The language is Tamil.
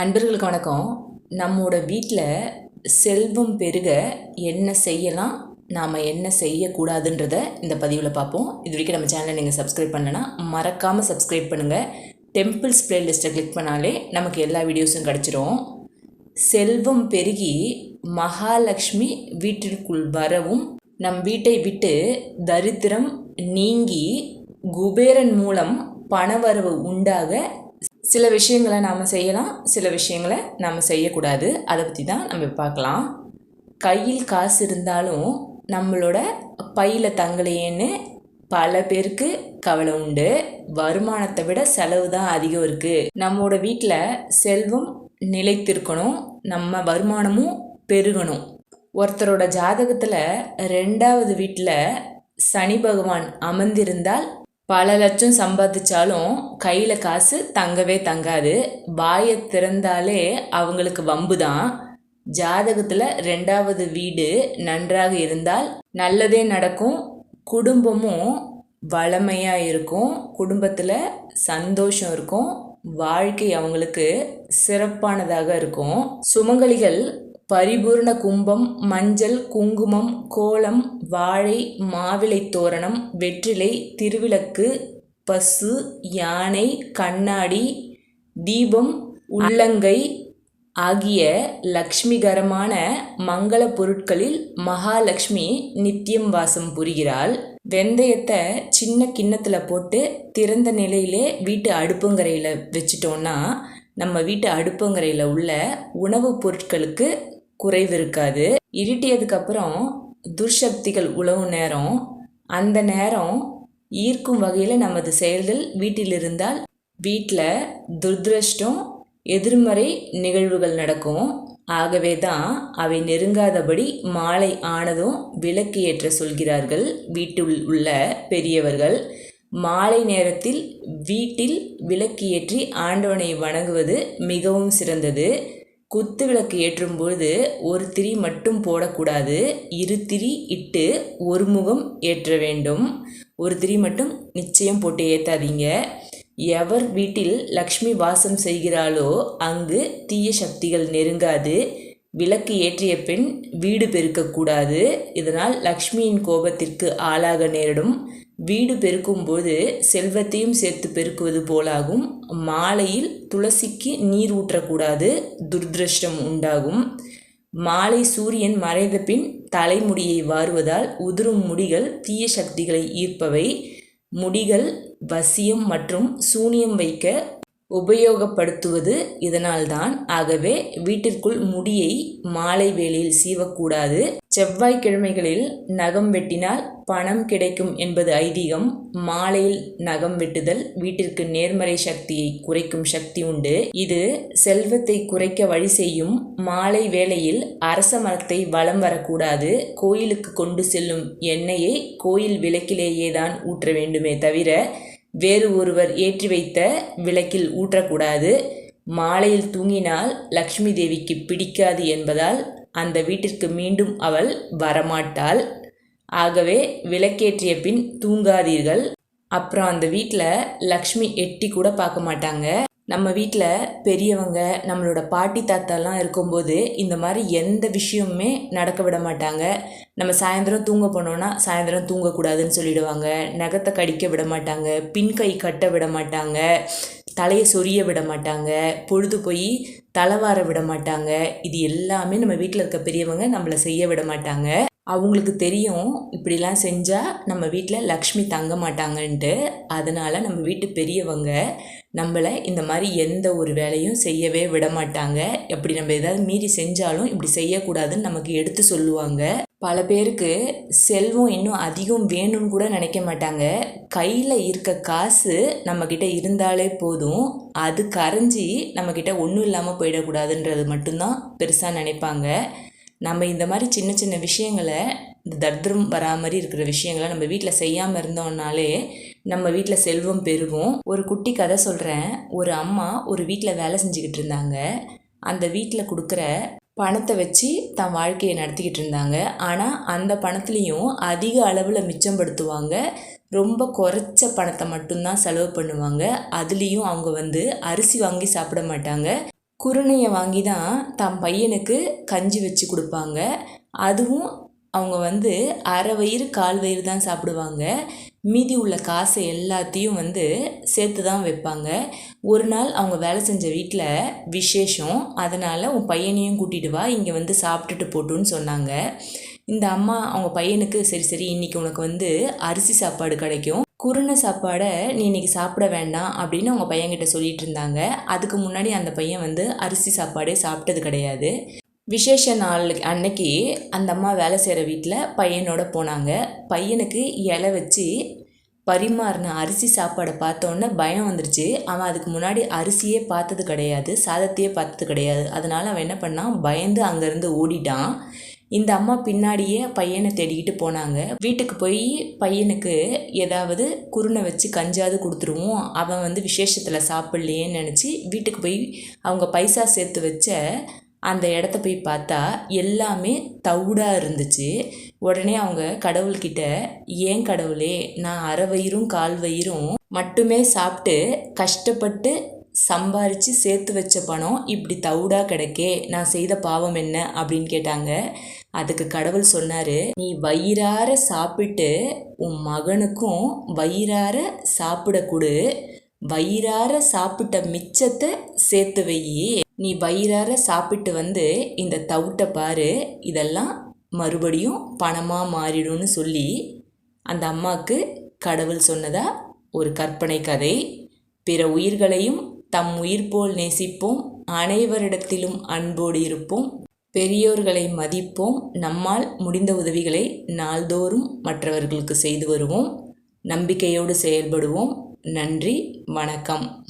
அன்பர்களுக்கு வணக்கம். நம்மோட வீட்டில் செல்வம் பெருக என்ன செய்யலாம் நாம் என்ன செய்யக்கூடாதுன்றத இந்த பதிவில் பார்ப்போம். இது வரைக்கும் நம்ம சேனலை நீங்கள் சப்ஸ்கிரைப் பண்ணலன்னா மறக்காமல் சப்ஸ்கிரைப் பண்ணுங்கள் டெம்பிள்ஸ் பிளேலிஸ்ட்டை கிளிக் பண்ணாலே நமக்கு எல்லா வீடியோஸும் கிடச்சிரும். செல்வம் பெருகி மகாலட்சுமி வீட்டிற்குள் வரவும் நம் வீட்டை விட்டு தரித்திரம் நீங்கி குபேரன் மூலம் பணவரவு உண்டாக சில விஷயங்களை நாம் செய்யலாம் சில விஷயங்களை நாம் செய்யக்கூடாது. அதை பற்றி தான் நம்ம பார்க்கலாம். கையில் காசு இருந்தாலும் நம்மளோட பையில் தங்கலையேன்னு பல பேருக்கு கவலை உண்டு. வருமானத்தை விட செலவு தான் அதிகம் இருக்குது நம்மளோட வீட்டில் செல்வம் நிலைத்திருக்கணும். நம்ம வருமானமும் பெருகணும். ஒருத்தரோட ஜாதகத்தில் ரெண்டாவது வீட்டில் சனி பகவான் அமர்ந்திருந்தால் பல லட்சம் சம்பாதிச்சாலும் கையில் காசு தங்கவே தங்காது. வாயை திறந்தாலே அவங்களுக்கு வம்பு தான் ஜாதகத்தில் ரெண்டாவது வீடு நன்றாக இருந்தால் நல்லதே நடக்கும். குடும்பமும் வளமையாக இருக்கும். குடும்பத்தில் சந்தோஷம் இருக்கும். வாழ்க்கை அவங்களுக்கு சிறப்பானதாக இருக்கும். சுமங்கலிகள் பரிபூர்ண கும்பம் மஞ்சள் குங்குமம் கோலம் வாழை மாவிளைத் தோரணம் வெற்றிலை திருவிளக்கு பசு யானை கண்ணாடி தீபம் உள்ளங்கை ஆகிய லக்ஷ்மிகரமான மங்கள பொருட்களில் மகாலட்சுமி நித்தியம் வாசம் புரிகிறாள். வெந்தயத்தை சின்ன கிண்ணத்தில் போட்டு திறந்த நிலையிலே வீட்டு அடுப்புங்கரையில் வச்சிட்டோன்னா நம்ம வீட்டு அடுப்புங்கரையில் உள்ள உணவுப் பொருட்களுக்கு குறைவு இருக்காது இருட்டியதுக்கப்புறம் துர்சக்திகள் உழவும் நேரம். அந்த நேரம் ஈர்க்கும் வகையில் நமது செயல்கள் வீட்டில் இருந்தால் வீட்டில் துர்திருஷ்டம் எதிர்மறை நிகழ்வுகள் நடக்கும். ஆகவே தான் அவை நெருங்காதபடி மாலை ஆனதும் விளக்கு ஏற்ற சொல்கிறார்கள் வீட்டில் உள்ள பெரியவர்கள். மாலை நேரத்தில் வீட்டில் விளக்கு ஏற்றி ஆண்டவனை வணங்குவது மிகவும் சிறந்தது. குத்து விளக்கு ஏற்றும்பொழுது ஒரு திரி மட்டும் போடக்கூடாது. இரு திரி இட்டு ஒரு முகம் ஏற்ற வேண்டும். ஒரு திரி மட்டும் நிச்சயம் போட்டு ஏற்றாதீங்க எவர் வீட்டில் லக்ஷ்மி வாசம் செய்கிறாளோ அங்கு தீய சக்திகள் நெருங்காது. விளக்கு ஏற்றிய பெண் வீடு பெருக்கக்கூடாது. இதனால் லக்ஷ்மியின் கோபத்திற்கு ஆளாக நேரிடும். வீடு பெருக்கும்போது செல்வத்தையும் சேர்த்து பெருக்குவது போலாகும். மாலையில் துளசிக்கு நீர் ஊற்றக்கூடாது. துர்திருஷ்டம் உண்டாகும். மாலை சூரியன் மறைந்த பின் தலைமுடியை வாருவதால் உதிரும் முடிகள் தீய சக்திகளை ஈர்ப்பவை. முடிகள் வசியம் மற்றும் சூனியம் வைக்க உபயோகப்படுத்துவது இதனால்தான். ஆகவே வீட்டிற்குள் முடியை மாலை வேளையில் சீவக்கூடாது. செவ்வாய்க்கிழமைகளில் நகம் வெட்டினால் பணம் கிடைக்கும் என்பது ஐதீகம். மாலையில் நகம் வெட்டுதல் வீட்டிற்கு நேர்மறை சக்தியை குறைக்கும் சக்தி உண்டு. இது செல்வத்தை குறைக்க வழி செய்யும். மாலை வேளையில் அரச மரத்தை வலம் வரக்கூடாது. கோயிலுக்கு கொண்டு செல்லும் எண்ணெயை கோயில் விளக்கிலேயே தான் ஊற்ற வேண்டுமே தவிர வேறு ஒருவர் ஏற்றி வைத்த விளக்கில் ஊற்றக்கூடாது. மாலையில் தூங்கினால் லக்ஷ்மி தேவிக்கு பிடிக்காது என்பதால் அந்த வீட்டிற்கு மீண்டும் அவள் வரமாட்டாள். ஆகவே விளக்கேற்றிய பின் தூங்காதீர்கள். அப்புறம் அந்த வீட்டில் லக்ஷ்மி எட்டி கூட பார்க்க மாட்டாங்க. நம்ம வீட்டில் பெரியவங்க நம்மளோட பாட்டி தாத்தாலாம் இருக்கும்போது இந்த மாதிரி எந்த விஷயமுமே நடக்க விட மாட்டாங்க. நம்ம சாயந்தரம் தூங்க போனோன்னா சாயந்தரம் தூங்கக்கூடாதுன்னு சொல்லிடுவாங்க. நகத்தை கடிக்க விட மாட்டாங்க. பின் கை கட்ட விட மாட்டாங்க. தலையை சொரிய விட மாட்டாங்க. பொழுது போய் தலைவார விட மாட்டாங்க. இது எல்லாமே நம்ம வீட்டில் இருக்க பெரியவங்க நம்மளை செய்ய விட மாட்டாங்க. அவங்களுக்கு தெரியும் இப்படிலாம் செஞ்சால் நம்ம வீட்டில் லக்ஷ்மி தங்க மாட்டாங்கன்ட்டு. அதனால் நம்ம வீட்டு பெரியவங்க நம்மளை இந்த மாதிரி எந்த ஒரு வேலையும் செய்யவே விட மாட்டாங்க எப்படி நம்ம ஏதாவது மீறி செஞ்சாலும் இப்படி செய்யக்கூடாதுன்னு நமக்கு எடுத்து சொல்லுவாங்க. பல பேருக்கு செல்வம் இன்னும் அதிகம் வேணும்னு கூட நினைக்க மாட்டாங்க. கையில் இருக்க காசு நம்மக்கிட்ட இருந்தாலே போதும். அது கரைஞ்சி நம்மக்கிட்ட ஒன்றும் இல்லாமல் போயிடக்கூடாதுன்றது மட்டும்தான் பெருசாக நினைப்பாங்க. நம்ம இந்த மாதிரி சின்ன சின்ன விஷயங்களை இந்த தர்திரம் வரா மாதிரி இருக்கிற விஷயங்களை நம்ம வீட்டில் செய்யாமல் இருந்தோம்னாலே நம்ம வீட்டில் செல்வம் பெருகும். ஒரு குட்டி கதை சொல்கிறேன் ஒரு அம்மா ஒரு வீட்டில் வேலை செஞ்சுக்கிட்டு இருந்தாங்க. அந்த வீட்டில் கொடுக்குற பணத்தை வச்சு தன் வாழ்க்கையை நடத்திக்கிட்டு இருந்தாங்க. ஆனால் அந்த பணத்துலேயும் அதிக அளவில் மிச்சப்படுத்துவாங்க ரொம்ப குறைச்ச பணத்தை மட்டும்தான் செலவு பண்ணுவாங்க. அதுலேயும் அவங்க வந்து அரிசி வாங்கி சாப்பிட மாட்டாங்க. குருணையை வாங்கி தான் தம் பையனுக்கு கஞ்சி வச்சு கொடுப்பாங்க. அதுவும் அவங்க வந்து அரை வயிறு கால் வயிறு தான் சாப்பிடுவாங்க. மீதி உள்ள காசை எல்லாத்தையும் வந்து சேர்த்து தான் வைப்பாங்க. ஒரு நாள் அவங்க வேலை செஞ்ச வீட்டில் விசேஷம். அதனால் உன் பையனையும் கூட்டிகிட்டு வா இங்கே வந்து சாப்பிட்டுட்டு போட்டுன்னு சொன்னாங்க. இந்த அம்மா அவங்க பையனுக்கு சரி சரி இன்றைக்கி உனக்கு வந்து அரிசி சாப்பாடு கிடைக்கும். குருணை சாப்பாடை நீ இன்னைக்கு சாப்பிட வேண்டாம் அப்படின்னு அவங்க பையன்கிட்ட சொல்லிட்டு இருந்தாங்க. அதுக்கு முன்னாடி அந்த பையன் வந்து அரிசி சாப்பாடே சாப்பிட்டது கிடையாது. விசேஷ நாள் அன்னைக்கு அந்த அம்மா வேலை செய்கிற வீட்டில் பையனோட போனாங்க. பையனுக்கு இலை வச்சு பரிமாறின அரிசி சாப்பாடை பார்த்தோன்னே பயம் வந்துருச்சு. அவன் அதுக்கு முன்னாடி அரிசியே பார்த்தது கிடையாது சாதத்தையே பார்த்தது கிடையாது. அதனால் அவன் என்ன பண்ணான்? பயந்து அங்கேருந்து ஓடிட்டான். இந்த அம்மா பின்னாடியே பையனை தேடிக்கிட்டு போனாங்க. வீட்டுக்கு போய் பையனுக்கு ஏதாவது குருணை வச்சு கஞ்சாவது கொடுத்துருவோம். அவன் வந்து விசேஷத்தில் சாப்பிட்லையேன்னு நினச்சி வீட்டுக்கு போய் அவங்க பைசா சேர்த்து வச்ச அந்த இடத்த போய் பார்த்தா எல்லாமே தவிடாக இருந்துச்சு. உடனே அவங்க கடவுள்கிட்ட ஏன் கடவுளே நான் அரை வயிறும் கால் வயிறும் மட்டுமே சாப்பிட்டு கஷ்டப்பட்டு சம்பாரித்து சேர்த்து வச்ச பணம் இப்படி தவுடாக கிடைக்கே நான் செய்த பாவம் என்ன? அப்படின்னு கேட்டாங்க. அதுக்கு கடவுள் சொன்னார் நீ வயிறார சாப்பிட்டு உன் மகனுக்கும் வயிறார சாப்பிட கொடு. வயிறார சாப்பிட்ட மிச்சத்தை சேர்த்து வையி. நீ வயிறார சாப்பிட்டு வந்து இந்த தவிட்டை பாரு இதெல்லாம் மறுபடியும் பணமாக மாறிடும்னு சொல்லி அந்த அம்மாவுக்கு கடவுள் சொன்னதா ஒரு கற்பனை கதை. பிற உயிர்களையும் தம் உயிர் போல் நேசிப்போம் அனைவரிடத்திலும் அன்போடு இருப்போம் பெரியோர்களை மதிப்போம் நம்மால் முடிந்த உதவிகளை நாள்தோறும் மற்றவர்களுக்கு செய்து வருவோம். நம்பிக்கையோடு செயல்படுவோம். நன்றி வணக்கம்.